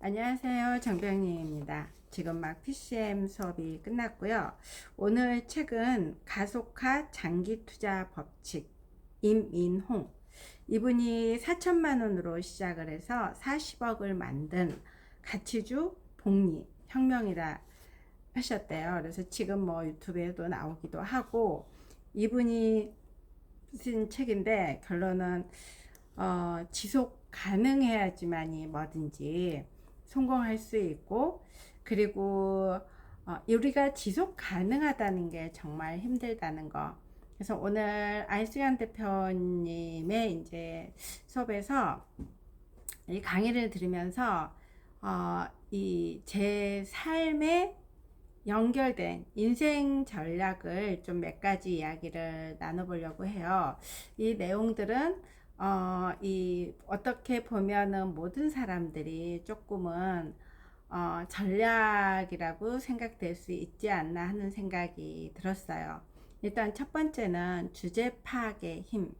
안녕하세요. 정병리입니다. 지금 막 PCM 수업이 끝났고요. 오늘 책은 가속화 장기 투자 법칙 임인홍 이분이 4천만 원으로 시작을 해서 40억을 만든 가치주 복리 혁명이라 하셨대요. 그래서 지금 뭐 유튜브에도 나오기도 하고 이분이 쓴 책인데 결론은 어, 지속 가능해야지만이 뭐든지 성공할 수 있고 그리고 어, 우리가 지속 가능하다는 게 정말 힘들다는 거. 그래서 오늘 안승환 대표님의 이제 수업에서 이 강의를 들으면서 어, 이 제 삶에 연결된 인생 전략을 좀 몇 가지 이야기를 나눠보려고 해요. 이 내용들은 어, 이 어떻게 보면은 모든 사람들이 조금은 어, 전략이라고 생각될 수 있지 않나 하는 생각이 들었어요. 일단 첫 번째는 주제 파악의 힘.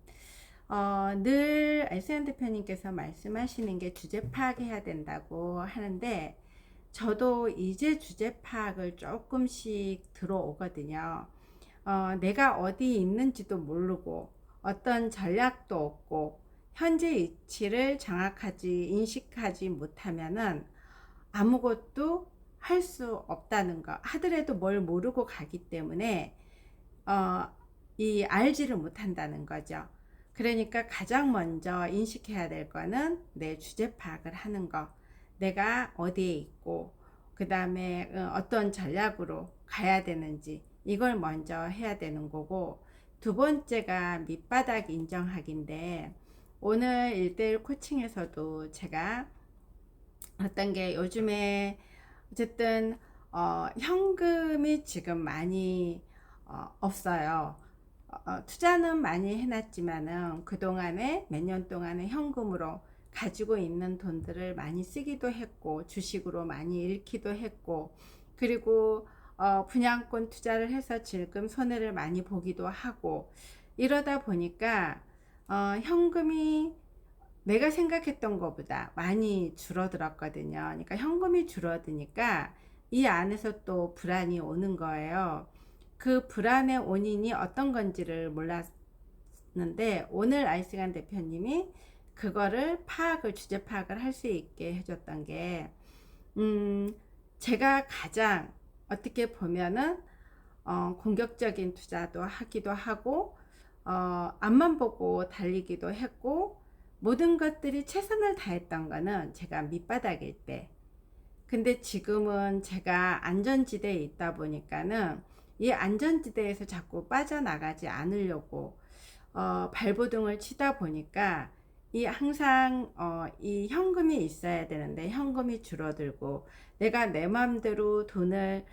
어, 늘 알세현 대표님께서 말씀하시는 게 주제 파악해야 된다고 하는데 저도 이제 주제 파악을 조금씩 들어오거든요. 어, 내가 어디 있는지도 모르고 어떤 전략도 없고 현재 위치를 정확하지 인식하지 못하면은 아무것도 할 수 없다는 거. 하더라도 뭘 모르고 가기 때문에 어, 이 알지를 못한다는 거죠. 그러니까 가장 먼저 인식해야 될 거는 내 주제 파악을 하는 거. 내가 어디에 있고 그 다음에 어떤 전략으로 가야 되는지 이걸 먼저 해야 되는 거고 두 번째가 밑바닥 인정하기인데 오늘 1대1 코칭에서도 제가 어떤 게 요즘에 어쨌든 어, 현금이 지금 많이 어, 없어요. 어, 투자는 많이 해놨지만은 그동안에 몇 년 동안에 현금으로 가지고 있는 돈들을 많이 쓰기도 했고 주식으로 많이 잃기도 했고 그리고 어, 분양권 투자를 해서 지금 손해를 많이 보기도 하고 이러다 보니까 어, 현금이 내가 생각했던 것보다 많이 줄어들었거든요. 그러니까 현금이 줄어드니까 이 안에서 또 불안이 오는 거예요. 그 불안의 원인이 어떤 건지를 몰랐는데 오늘 아이스간 대표님이 그거를 파악을 주제 파악을 할 수 있게 해줬던 게 음, 제가 가장 어떻게 보면은 어, 공격적인 투자도 하기도 하고 어, 앞만 보고 달리기도 했고 모든 것들이 최선을 다했던 거는 제가 밑바닥일 때. 근데 지금은 제가 안전지대에 있다 보니까는 이 안전지대에서 자꾸 빠져나가지 않으려고 어, 발버둥을 치다 보니까 이 항상 어, 이 현금이 있어야 되는데 현금이 줄어들고 내가 내 마음대로 돈을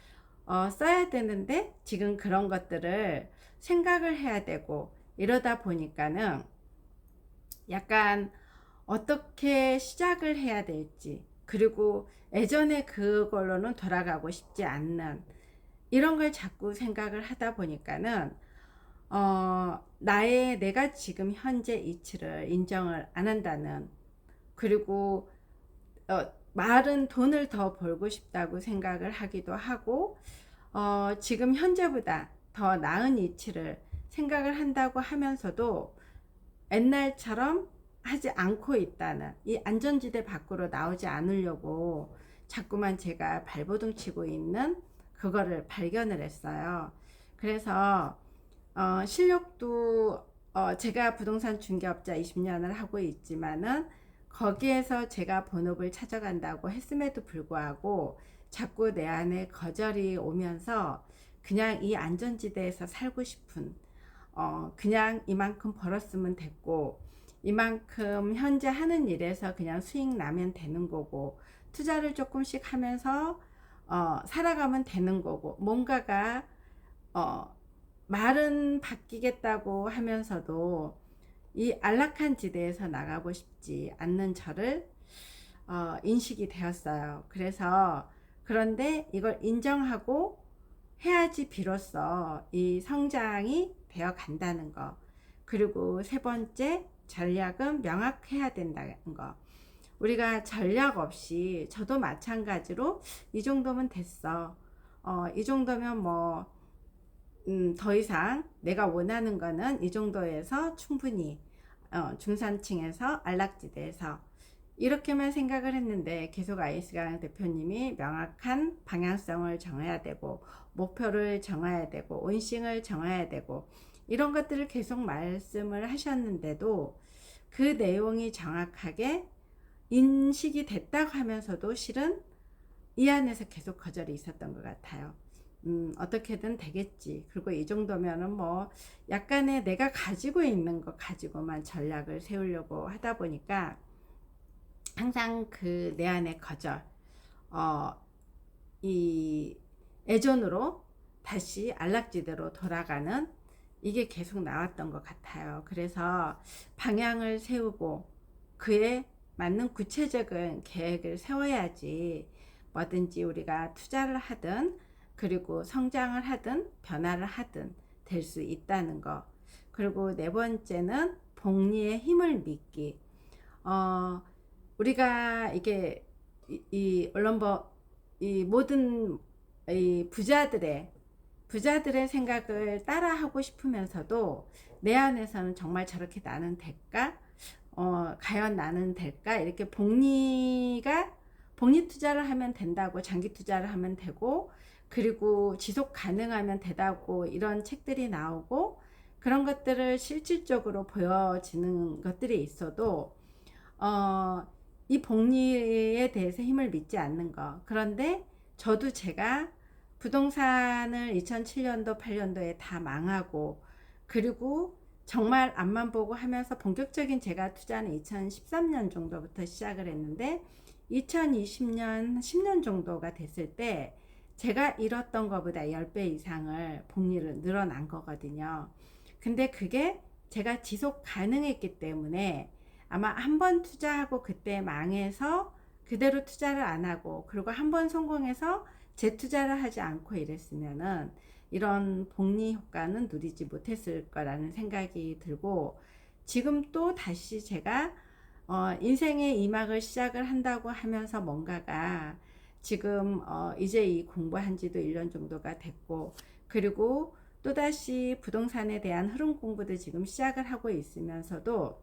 어, 써야 되는데 지금 그런 것들을 생각을 해야 되고 이러다 보니까는 약간 어떻게 시작을 해야 될지 그리고 예전에 그걸로는 돌아가고 싶지 않는 이런 걸 자꾸 생각을 하다 보니까는 어, 나의 내가 지금 현재 이치를 인정을 안 한다는 그리고 어, 말은 돈을 더 벌고 싶다고 생각을 하기도 하고 어, 지금 현재보다 더 나은 이치를 생각을 한다고 하면서도 옛날처럼 하지 않고 있다는 이 안전지대 밖으로 나오지 않으려고 자꾸만 제가 발버둥 치고 있는 그거를 발견을 했어요. 그래서 어, 실력도 어, 제가 부동산 중개업자 20년을 하고 있지만은 거기에서 제가 본업을 찾아간다고 했음에도 불구하고 자꾸 내 안에 거절이 오면서 그냥 이 안전지대에서 살고 싶은 어, 그냥 이만큼 벌었으면 됐고 이만큼 현재 하는 일에서 그냥 수익 나면 되는 거고 투자를 조금씩 하면서 어, 살아가면 되는 거고 뭔가가 어, 말은 바뀌겠다고 하면서도 이 안락한 지대에서 나가고 싶지 않는 저를 어, 인식이 되었어요. 그래서 그런데 이걸 인정하고 해야지 비로소 이 성장이 되어 간다는 거. 그리고 세 번째 전략은 명확해야 된다는 거. 우리가 전략 없이 저도 마찬가지로 이 정도면 됐어. 어, 이 정도면 뭐, 음, 더 이상 내가 원하는 거는 이 정도에서 충분히 어, 중산층에서 안락지대에서 이렇게만 생각을 했는데 계속 아이스강 대표님이 명확한 방향성을 정해야 되고 목표를 정해야 되고 온싱을 정해야 되고 이런 것들을 계속 말씀을 하셨는데도 그 내용이 정확하게 인식이 됐다고 하면서도 실은 이 안에서 계속 거절이 있었던 것 같아요. 음, 어떻게든 되겠지. 그리고 이 정도면은 뭐 약간의 내가 가지고 있는 거 가지고만 전략을 세우려고 하다 보니까 항상 그 내 안의 거절, 어, 이 애전으로 다시 안락지대로 돌아가는 이게 계속 나왔던 것 같아요. 그래서 방향을 세우고 그에 맞는 구체적인 계획을 세워야지 뭐든지 우리가 투자를 하든 그리고 성장을 하든 변화를 하든 될 수 있다는 거. 그리고 네 번째는 복리의 힘을 믿기. 어, 우리가 이게 이, 이 언론버 이 모든 이 부자들의 부자들의 생각을 따라하고 싶으면서도 내 안에서는 정말 저렇게 나는 될까? 어, 과연 나는 될까? 이렇게 복리가 복리 투자를 하면 된다고 장기 투자를 하면 되고 그리고 지속 가능하면 되다고 이런 책들이 나오고 그런 것들을 실질적으로 보여지는 것들이 있어도 어, 이 복리에 대해서 힘을 믿지 않는 거. 그런데 저도 제가 부동산을 2007년도, 8년도에 다 망하고 그리고 정말 앞만 보고 하면서 본격적인 제가 투자는 2013년 정도부터 시작을 했는데 2020년, 10년 정도가 됐을 때 제가 잃었던 것보다 10배 이상을 복리를 늘어난 거거든요. 근데 그게 제가 지속 가능했기 때문에 아마 한 번 투자하고 그때 망해서 그대로 투자를 안 하고 그리고 한 번 성공해서 재투자를 하지 않고 이랬으면은 이런 복리 효과는 누리지 못했을 거라는 생각이 들고 지금 또 다시 제가 어, 인생의 이막을 시작을 한다고 하면서 뭔가가 지금 어, 이제 이 공부한 지도 1년 정도가 됐고 그리고 또다시 부동산에 대한 흐름 공부도 지금 시작을 하고 있으면서도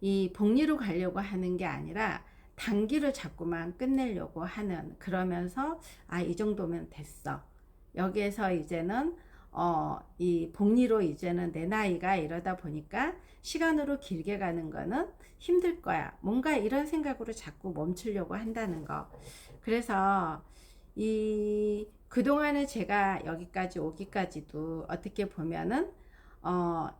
이 복리로 가려고 하는 게 아니라 단기로 자꾸만 끝내려고 하는 그러면서 아 이 정도면 됐어. 여기에서 이제는 어, 이 복리로 이제는 내 나이가 이러다 보니까 시간으로 길게 가는 거는 힘들 거야. 뭔가 이런 생각으로 자꾸 멈추려고 한다는 거. 그래서 이 그동안에 제가 여기까지 오기까지도 어떻게 보면은 어,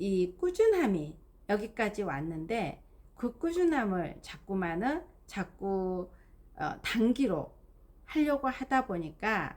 이 꾸준함이 여기까지 왔는데 그 꾸준함을 자꾸만은 자꾸 어, 단기로 하려고 하다 보니까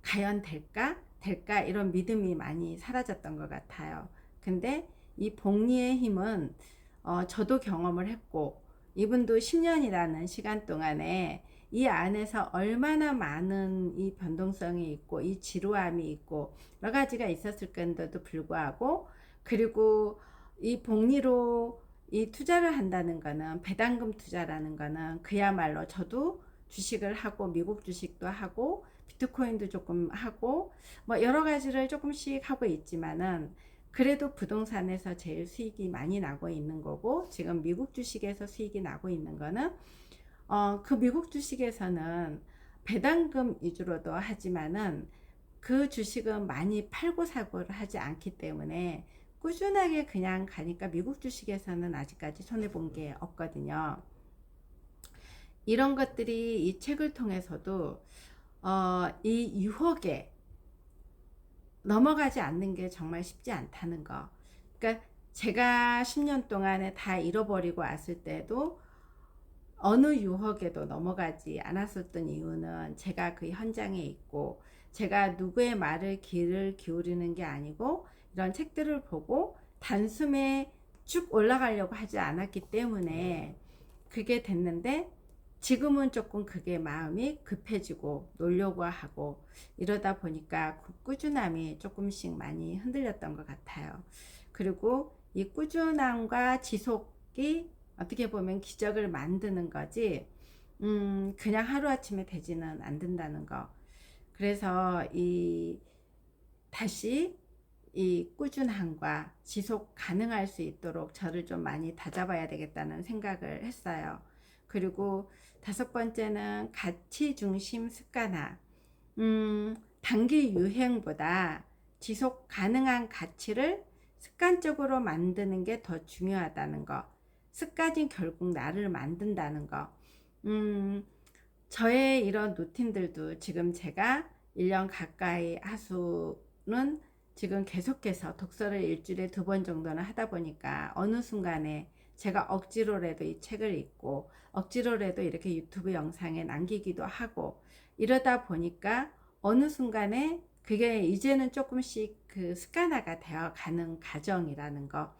과연 될까? 될까? 이런 믿음이 많이 사라졌던 것 같아요. 근데 이 복리의 힘은 어, 저도 경험을 했고 이분도 10년이라는 시간 동안에 이 안에서 얼마나 많은 이 변동성이 있고 이 지루함이 있고 여러 가지가 있었을 건데도 불구하고 그리고 이 복리로 이 투자를 한다는 거는 배당금 투자라는 거는 그야말로 저도 주식을 하고 미국 주식도 하고 비트코인도 조금 하고 뭐 여러 가지를 조금씩 하고 있지만은 그래도 부동산에서 제일 수익이 많이 나고 있는 거고 지금 미국 주식에서 수익이 나고 있는 거는 어, 그 미국 주식에서는 배당금 위주로도 하지만은 그 주식은 많이 팔고 사고를 하지 않기 때문에 꾸준하게 그냥 가니까 미국 주식에서는 아직까지 손해 본 게 없거든요. 이런 것들이 이 책을 통해서도 어, 이 유혹에 넘어가지 않는 게 정말 쉽지 않다는 거. 그러니까 제가 10년 동안에 다 잃어버리고 왔을 때도 어느 유혹에도 넘어가지 않았었던 이유는 제가 그 현장에 있고 제가 누구의 말을 귀를 기울이는 게 아니고 이런 책들을 보고 단숨에 쭉 올라가려고 하지 않았기 때문에 그게 됐는데 지금은 조금 그게 마음이 급해지고 놀려고 하고 이러다 보니까 그 꾸준함이 조금씩 많이 흔들렸던 것 같아요. 그리고 이 꾸준함과 지속이 어떻게 보면 기적을 만드는 거지, 음, 그냥 하루아침에 되지는 않는다는 거. 그래서 이, 다시 이 꾸준함과 지속 가능할 수 있도록 저를 좀 많이 다잡아야 되겠다는 생각을 했어요. 그리고 다섯 번째는 가치 중심 습관화. 음, 단기 유행보다 지속 가능한 가치를 습관적으로 만드는 게 더 중요하다는 거. 습관이 결국 나를 만든다는 거. 음, 저의 이런 루틴들도 지금 제가 1년 가까이 하수는 지금 계속해서 독서를 일주일에 두 번 정도는 하다 보니까 어느 순간에 제가 억지로라도 이 책을 읽고 억지로라도 이렇게 유튜브 영상에 남기기도 하고 이러다 보니까 어느 순간에 그게 이제는 조금씩 그 습관화가 되어 가는 과정이라는 거.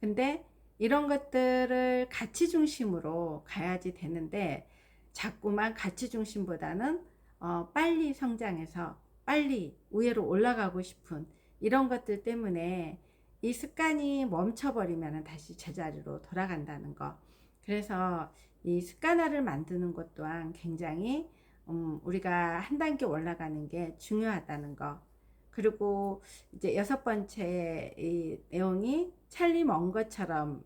근데 이런 것들을 가치 중심으로 가야지 되는데 자꾸만 가치 중심보다는 어, 빨리 성장해서 빨리 위로 올라가고 싶은 이런 것들 때문에 이 습관이 멈춰버리면 다시 제자리로 돌아간다는 거. 그래서 이 습관화를 만드는 것 또한 굉장히 음, 우리가 한 단계 올라가는 게 중요하다는 거. 그리고 이제 여섯 번째 이 내용이 찰리 먼거처럼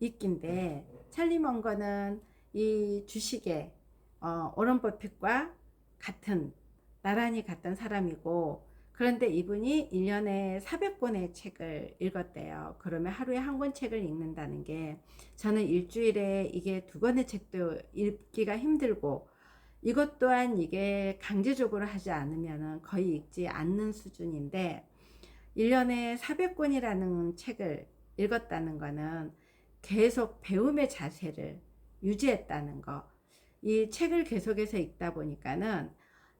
있긴데 찰리 먼 거는 이 주식의 어, 오런 버핏과 같은 나란히 같은 사람이고 그런데 이분이 1년에 400권의 책을 읽었대요. 그러면 하루에 한 권 책을 읽는다는 게 저는 일주일에 이게 두 권의 책도 읽기가 힘들고 이것 또한 이게 강제적으로 하지 않으면 거의 읽지 않는 수준인데 1년에 400권이라는 책을 읽었다는 거는 계속 배움의 자세를 유지했다는 거. 이 책을 계속해서 읽다 보니까는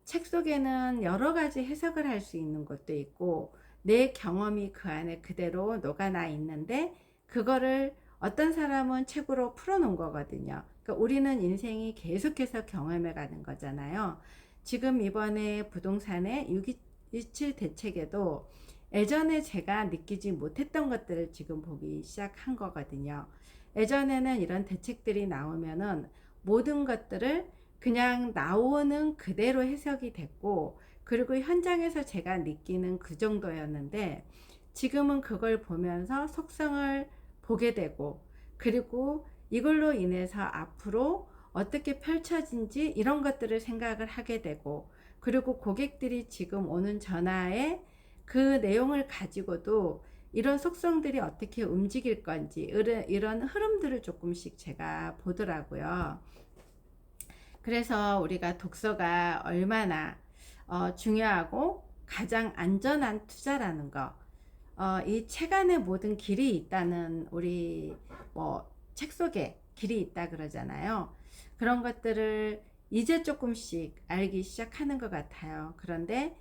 책 속에는 여러 가지 해석을 할 수 있는 것도 있고 내 경험이 그 안에 그대로 녹아나 있는데 그거를 어떤 사람은 책으로 풀어놓은 거거든요. 그러니까 우리는 인생이 계속해서 경험해 가는 거잖아요. 지금 이번에 부동산의 627 대책에도 예전에 제가 느끼지 못했던 것들을 지금 보기 시작한 거거든요. 예전에는 이런 대책들이 나오면은 모든 것들을 그냥 나오는 그대로 해석이 됐고, 그리고 현장에서 제가 느끼는 그 정도였는데, 지금은 그걸 보면서 속성을 보게 되고 그리고 이걸로 인해서 앞으로 어떻게 펼쳐진지 이런 것들을 생각을 하게 되고 그리고 고객들이 지금 오는 전화에 그 내용을 가지고도 이런 속성들이 어떻게 움직일 건지 이런 흐름들을 조금씩 제가 보더라고요. 그래서 우리가 독서가 얼마나 어, 중요하고 가장 안전한 투자라는 거 어, 이 책 안에 모든 길이 있다는 우리 뭐 책 속에 길이 있다 그러잖아요. 그런 것들을 이제 조금씩 알기 시작하는 것 같아요. 그런데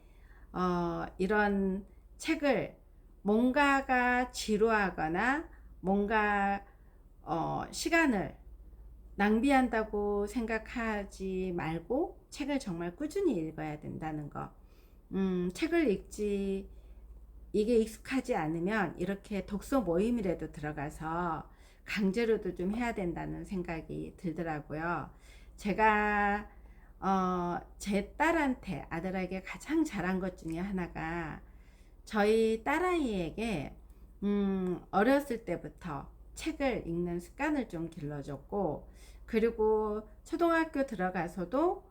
어, 이런 책을 뭔가가 지루하거나 뭔가 어, 시간을 낭비한다고 생각하지 말고 책을 정말 꾸준히 읽어야 된다는 거. 음, 책을 읽지 이게 익숙하지 않으면 이렇게 독서 모임이라도 들어가서 강제로도 좀 해야 된다는 생각이 들더라고요. 제가 어, 제 딸한테 아들에게 가장 잘한 것 중에 하나가 저희 딸아이에게 음, 어렸을 때부터 책을 읽는 습관을 좀 길러줬고 그리고 초등학교 들어가서도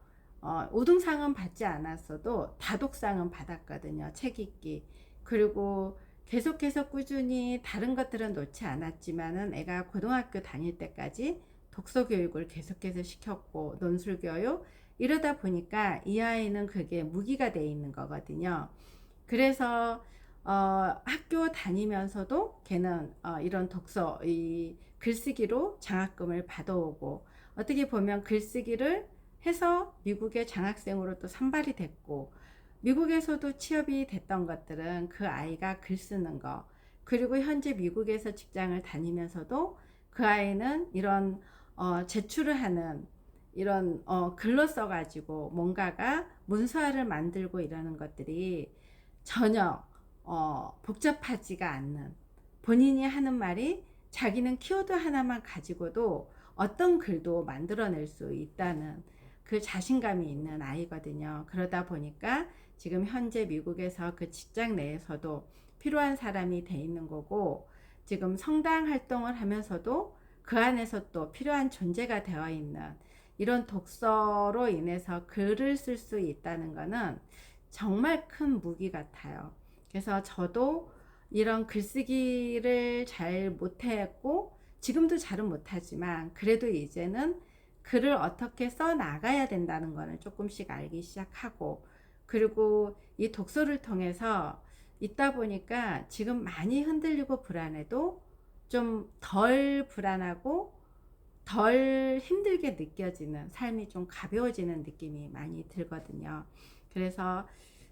어, 우등상은 받지 않았어도 다독상은 받았거든요. 책 읽기. 그리고 계속해서 꾸준히 다른 것들은 놓지 않았지만은 애가 고등학교 다닐 때까지 독서 교육을 계속해서 시켰고 논술 교육 이러다 보니까 이 아이는 그게 무기가 돼 있는 거거든요. 그래서 어, 학교 다니면서도 걔는 어, 이런 독서 이 글쓰기로 장학금을 받아오고 어떻게 보면 글쓰기를 해서 미국의 장학생으로 또 선발이 됐고 미국에서도 취업이 됐던 것들은 그 아이가 글 쓰는 거, 그리고 현재 미국에서 직장을 다니면서도 그 아이는 이런 어, 제출을 하는 이런 어, 글로 써가지고 뭔가가 문서화를 만들고 이러는 것들이 전혀 어, 복잡하지가 않는 본인이 하는 말이 자기는 키워드 하나만 가지고도 어떤 글도 만들어낼 수 있다는 그 자신감이 있는 아이거든요. 그러다 보니까 지금 현재 미국에서 그 직장 내에서도 필요한 사람이 돼 있는 거고 지금 성당 활동을 하면서도 그 안에서 또 필요한 존재가 되어 있는 이런 독서로 인해서 글을 쓸 수 있다는 것은 정말 큰 무기 같아요. 그래서 저도 이런 글쓰기를 잘 못했고 지금도 잘은 못하지만 그래도 이제는 글을 어떻게 써 나가야 된다는 거는 조금씩 알기 시작하고 그리고 이 독서를 통해서 있다 보니까 지금 많이 흔들리고 불안해도 좀 덜 불안하고 덜 힘들게 느껴지는 삶이 좀 가벼워지는 느낌이 많이 들거든요. 그래서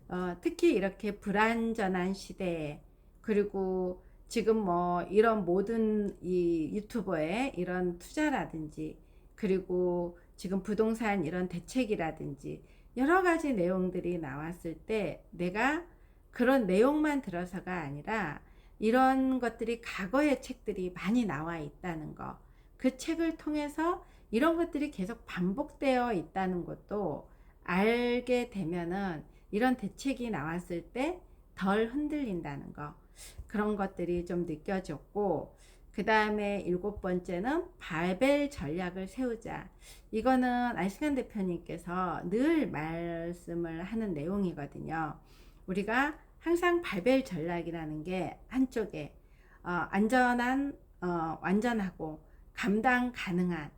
어, 특히 이렇게 불안전한 시대에 그리고 지금 뭐 이런 모든 이 유튜버의 이런 투자라든지 그리고 지금 부동산 이런 대책이라든지 여러 가지 내용들이 나왔을 때 내가 그런 내용만 들어서가 아니라 이런 것들이 과거의 책들이 많이 나와 있다는 거. 그 책을 통해서 이런 것들이 계속 반복되어 있다는 것도 알게 되면은 이런 대책이 나왔을 때 덜 흔들린다는 거. 그런 것들이 좀 느껴졌고, 그 다음에 일곱 번째는 바벨 전략을 세우자. 이거는 안시간 대표님께서 늘 말씀을 하는 내용이거든요. 우리가 항상 바벨 전략이라는 게 한쪽에 어, 안전한, 어, 완전하고 감당 가능한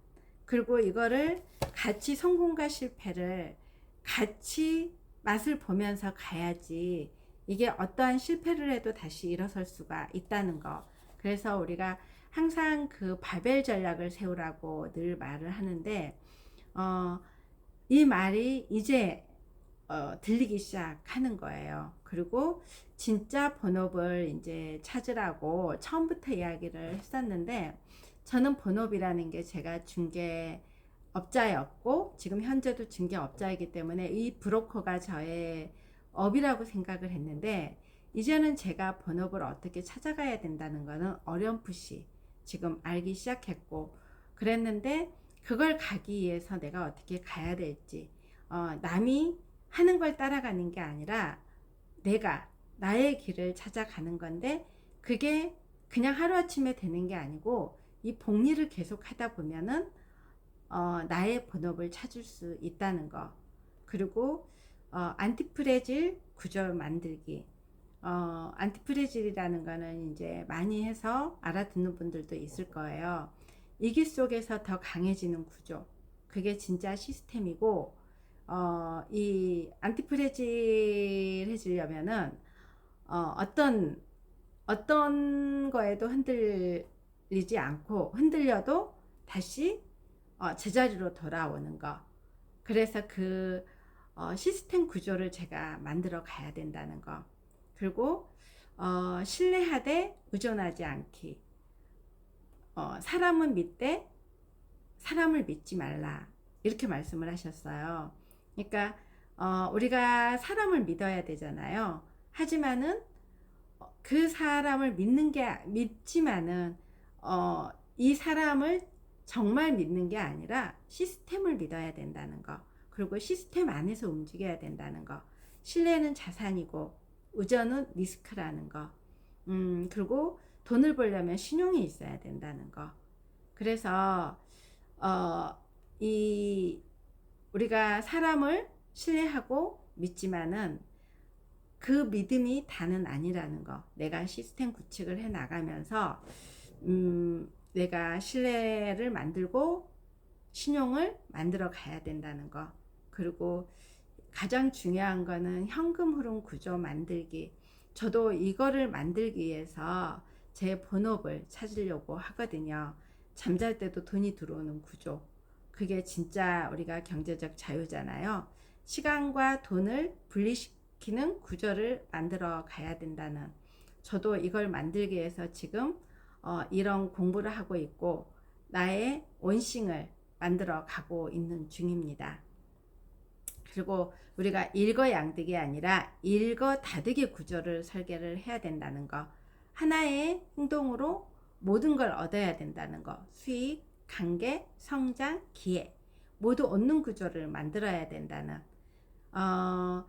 그리고 이거를 같이 성공과 실패를 같이 맛을 보면서 가야지 이게 어떠한 실패를 해도 다시 일어설 수가 있다는 거. 그래서 우리가 항상 그 바벨 전략을 세우라고 늘 말을 하는데, 어, 이 말이 이제 어, 들리기 시작하는 거예요. 그리고 진짜 본업을 이제 찾으라고 처음부터 이야기를 했었는데, 저는 본업이라는 게 제가 중개 업자였고, 지금 현재도 중개 업자이기 때문에 이 브로커가 저의 업이라고 생각을 했는데 이제는 제가 본업을 어떻게 찾아가야 된다는 것은 어렴풋이 지금 알기 시작했고 그랬는데 그걸 가기 위해서 내가 어떻게 가야 될지 어, 남이 하는 걸 따라가는 게 아니라 내가 나의 길을 찾아가는 건데 그게 그냥 하루아침에 되는 게 아니고 이 복리를 계속 하다 보면은 어, 나의 본업을 찾을 수 있다는 거. 그리고 어, 안티프레질 구절 만들기. 어, 안티프레질이라는 거는 이제 많이 해서 알아듣는 분들도 있을 거예요. 이기 속에서 더 강해지는 구조. 그게 진짜 시스템이고, 어, 이 안티프레질 해지려면은, 어, 어떤, 어떤 거에도 흔들리지 않고, 흔들려도 다시 어, 제자리로 돌아오는 거. 그래서 그, 어, 시스템 구조를 제가 만들어 가야 된다는 거. 그리고 어, 신뢰하되 의존하지 않기. 어, 사람은 믿되 사람을 믿지 말라. 이렇게 말씀을 하셨어요. 그러니까 어, 우리가 사람을 믿어야 되잖아요. 하지만은 어, 그 사람을 믿는 게 믿지만은 어, 이 사람을 정말 믿는 게 아니라 시스템을 믿어야 된다는 거. 그리고 시스템 안에서 움직여야 된다는 거. 신뢰는 자산이고 의존은 리스크라는 거. 음, 그리고 돈을 벌려면 신용이 있어야 된다는 거. 그래서 어, 이 우리가 사람을 신뢰하고 믿지만은 그 믿음이 다는 아니라는 거. 내가 시스템 구축을 해 나가면서 음, 내가 신뢰를 만들고 신용을 만들어 가야 된다는 거. 그리고 가장 중요한 거는 현금 흐름 구조 만들기. 저도 이거를 만들기 위해서 제 본업을 찾으려고 하거든요. 잠잘 때도 돈이 들어오는 구조. 그게 진짜 우리가 경제적 자유잖아요. 시간과 돈을 분리시키는 구조를 만들어 가야 된다는. 저도 이걸 만들기 위해서 지금 어, 이런 공부를 하고 있고 나의 원싱을 만들어 가고 있는 중입니다. 그리고 우리가 일거양득이 아니라 일거다득의 구조를 설계를 해야 된다는 거. 하나의 행동으로 모든 걸 얻어야 된다는 거. 수익, 관계, 성장, 기회 모두 얻는 구조를 만들어야 된다는 어,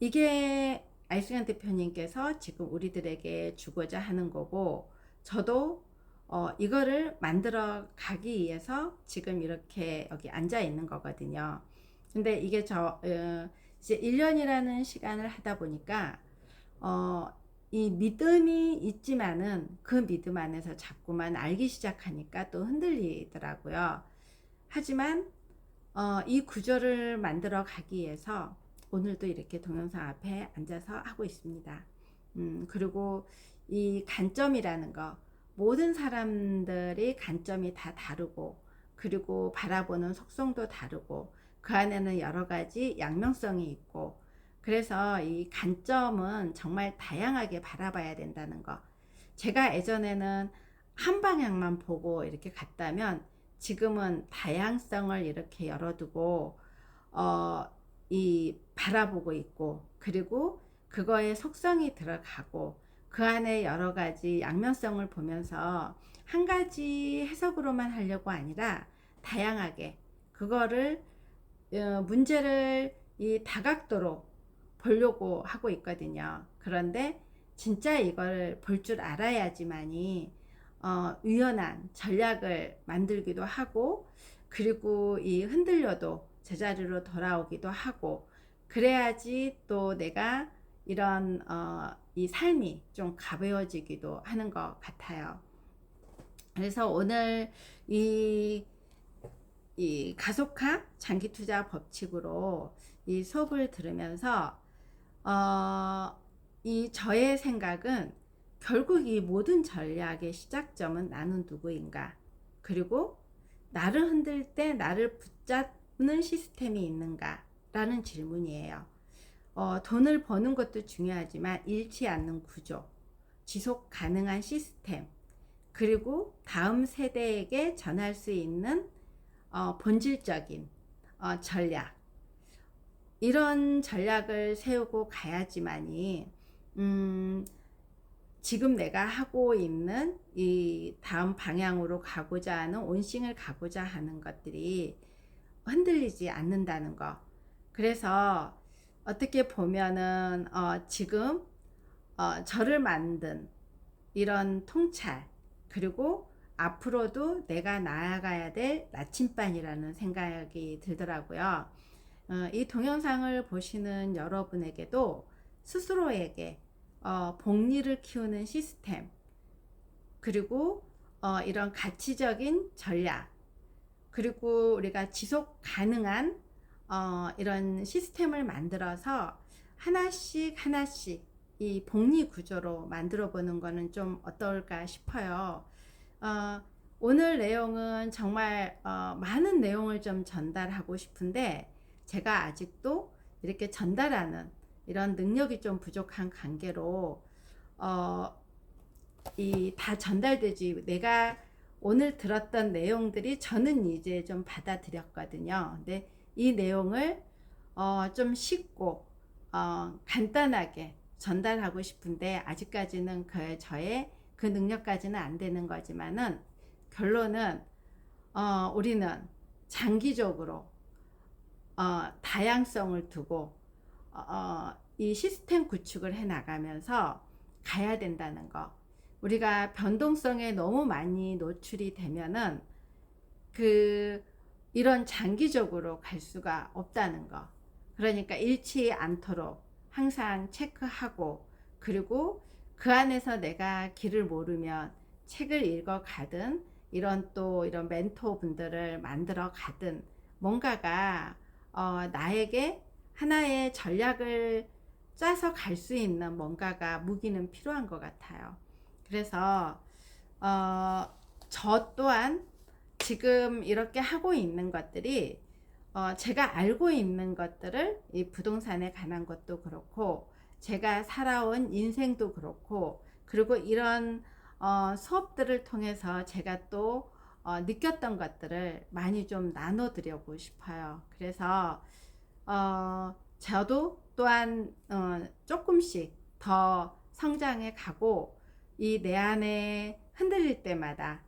이게 알승환 대표님께서 지금 우리들에게 주고자 하는 거고 저도 어, 이거를 만들어 가기 위해서 지금 이렇게 여기 앉아 있는 거거든요. 근데 이게 저 어, 이제 1년이라는 시간을 하다 보니까 어, 이 믿음이 있지만은 그 믿음 안에서 자꾸만 알기 시작하니까 또 흔들리더라고요. 하지만 어, 이 구조를 만들어 가기 위해서 오늘도 이렇게 동영상 앞에 앉아서 하고 있습니다. 음, 그리고 이 관점이라는 거 모든 사람들이 관점이 다 다르고 그리고 바라보는 속성도 다르고 그 안에는 여러 가지 양면성이 있고 그래서 이 관점은 정말 다양하게 바라봐야 된다는 거. 제가 예전에는 한 방향만 보고 이렇게 갔다면 지금은 다양성을 이렇게 열어두고 어, 이 바라보고 있고 그리고 그거에 속성이 들어가고 그 안에 여러 가지 양면성을 보면서 한 가지 해석으로만 하려고 아니라 다양하게 그거를 어, 문제를 이 다각도로 보려고 하고 있거든요. 그런데 진짜 이걸 볼 줄 알아야지만이 어, 유연한 전략을 만들기도 하고 그리고 이 흔들려도 제자리로 돌아오기도 하고 그래야지 또 내가 이런 어, 이 삶이 좀 가벼워지기도 하는 것 같아요. 그래서 오늘 이, 이 가속화 장기 투자 법칙으로 이 수업을 들으면서 어, 이 저의 생각은 결국 이 모든 전략의 시작점은 나는 누구인가 그리고 나를 흔들 때 나를 붙잡는 시스템이 있는가 라는 질문이에요. 어, 돈을 버는 것도 중요하지만 잃지 않는 구조, 지속 가능한 시스템, 그리고 다음 세대에게 전할 수 있는 어, 본질적인 어, 전략, 이런 전략을 세우고 가야지만이 음, 지금 내가 하고 있는 이 다음 방향으로 가고자 하는 온싱을 가고자 하는 것들이 흔들리지 않는다는 거. 그래서 어떻게 보면은 어, 지금 어, 저를 만든 이런 통찰 그리고 앞으로도 내가 나아가야 될 나침반이라는 생각이 들더라고요. 어, 이 동영상을 보시는 여러분에게도 스스로에게 어, 복리를 키우는 시스템 그리고 어, 이런 가치적인 전략 그리고 우리가 지속 가능한 어, 이런 시스템을 만들어서 하나씩 하나씩 이 복리 구조로 만들어 보는 거는 좀 어떨까 싶어요. 어, 오늘 내용은 정말 어, 많은 내용을 좀 전달하고 싶은데 제가 아직도 이렇게 전달하는 이런 능력이 좀 부족한 관계로 어, 이 다 전달되지 내가 오늘 들었던 내용들이 저는 이제 좀 받아들였거든요. 근데 이 내용을 어, 좀 쉽고 어, 간단하게 전달하고 싶은데 아직까지는 그 저의 그 능력까지는 안 되는 거지만은 결론은 어, 우리는 장기적으로 어, 다양성을 두고 어, 어, 이 시스템 구축을 해 나가면서 가야 된다는 거. 우리가 변동성에 너무 많이 노출이 되면은 그 이런 장기적으로 갈 수가 없다는 거. 그러니까 잃지 않도록 항상 체크하고 그리고 그 안에서 내가 길을 모르면 책을 읽어 가든 이런 또 이런 멘토 분들을 만들어 가든 뭔가가 어, 나에게 하나의 전략을 짜서 갈 수 있는 뭔가가 무기는 필요한 것 같아요. 그래서 어, 저 또한 지금 이렇게 하고 있는 것들이 어, 제가 알고 있는 것들을 이 부동산에 관한 것도 그렇고 제가 살아온 인생도 그렇고 그리고 이런 어, 수업들을 통해서 제가 또 어, 느꼈던 것들을 많이 좀 나눠드리고 싶어요. 그래서 어, 저도 또한 어, 조금씩 더 성장해 가고 이 내 안에 흔들릴 때마다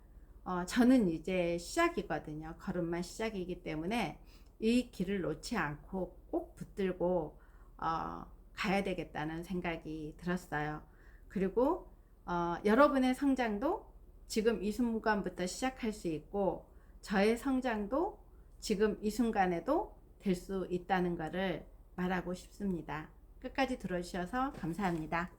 어, 저는 이제 시작이거든요. 걸음만 시작이기 때문에 이 길을 놓지 않고 꼭 붙들고 어, 가야 되겠다는 생각이 들었어요. 그리고 어, 여러분의 성장도 지금 이 순간부터 시작할 수 있고 저의 성장도 지금 이 순간에도 될 수 있다는 것을 말하고 싶습니다. 끝까지 들어주셔서 감사합니다.